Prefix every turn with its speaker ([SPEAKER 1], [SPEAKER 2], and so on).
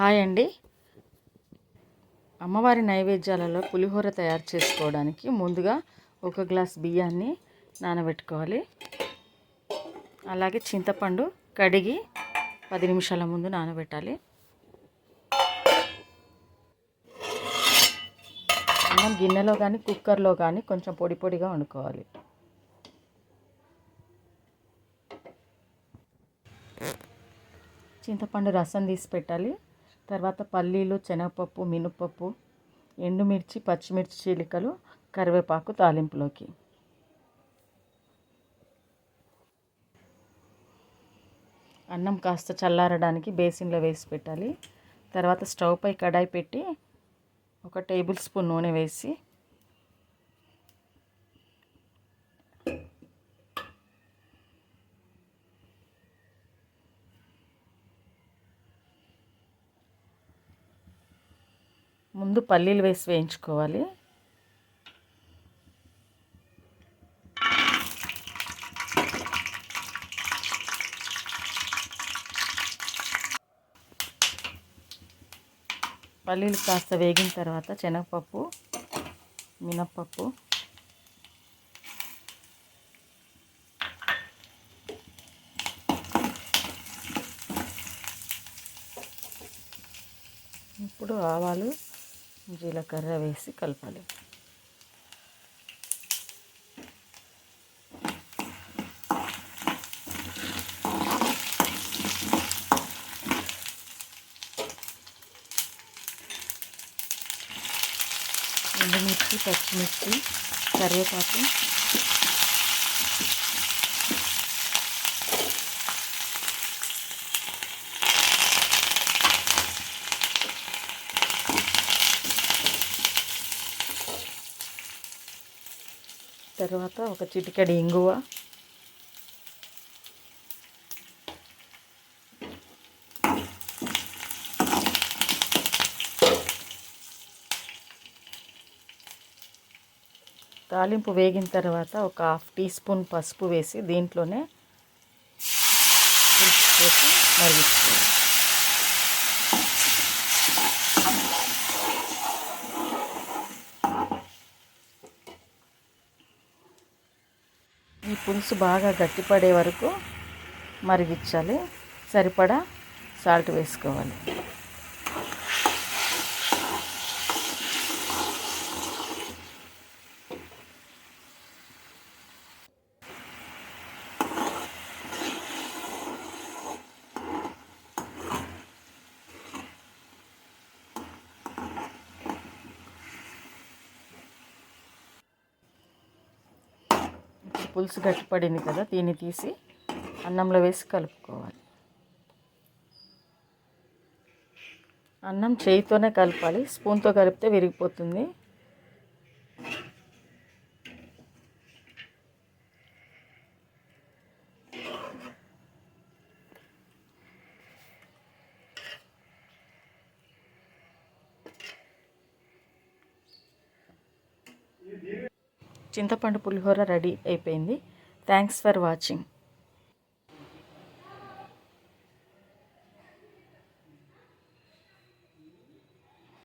[SPEAKER 1] Hi అండి. అమ్మవారి నైవేద్యాలలో పులిహోర తయారు చేసుకోవడానికి ముందుగా ఒక గ్లాస్ బియ్యాన్ని నానబెట్టుకోవాలి. అలాగే చింతపండు కడిగి పది నిమిషాల ముందు నానబెట్టాలి. అన్నం గిన్నెలో కానీ కుక్కర్లో కానీ కొంచెం పొడి పొడిగా వండుకోవాలి. చింతపండు రసం తీసి పెట్టాలి. తర్వాత పల్లీలు శనగపప్పు మినపప్పు ఎండుమిర్చి పచ్చిమిర్చి చీలికలు కరివేపాకు తాలింపులోకి. అన్నం కాస్త చల్లారడానికి బేసిన్లో వేసి పెట్టాలి. తర్వాత స్టవ్ పై కడాయి పెట్టి ఒక టేబుల్ స్పూన్ నూనె వేసి ముందు పల్లీలు వేసి వేయించుకోవాలి. పల్లీలు కాస్త వేగిన తర్వాత శనగపప్పు మినప్పప్పు ఇప్పుడు ఆవాలు జీలకర్ర వేసి కలపాలి. ఎండుమిర్చి పచ్చిమిర్చి కరివేపాకు తర్వాత ఒక చిటికెడు ఇంగువ. తాలింపు వేగిన తర్వాత ఒక హాఫ్ టీ స్పూన్ పసుపు వేసి దీంట్లోనే వేసి మరిగించుకోవాలి. ఈ పులుసు బాగా గట్టిపడే వరకు మరిగించాలి. సరిపడా సాల్ట్ వేసుకోవాలి. పులుసు గట్టిపడింది కదా దీన్ని తీసి అన్నంలో వేసి కలుపుకోవాలి. అన్నం చేయితోనే కలపాలి స్పూన్తో కలిపితే విరిగిపోతుంది. చింతపండు పులిహోర రెడీ అయిపోయింది. Thanks for watching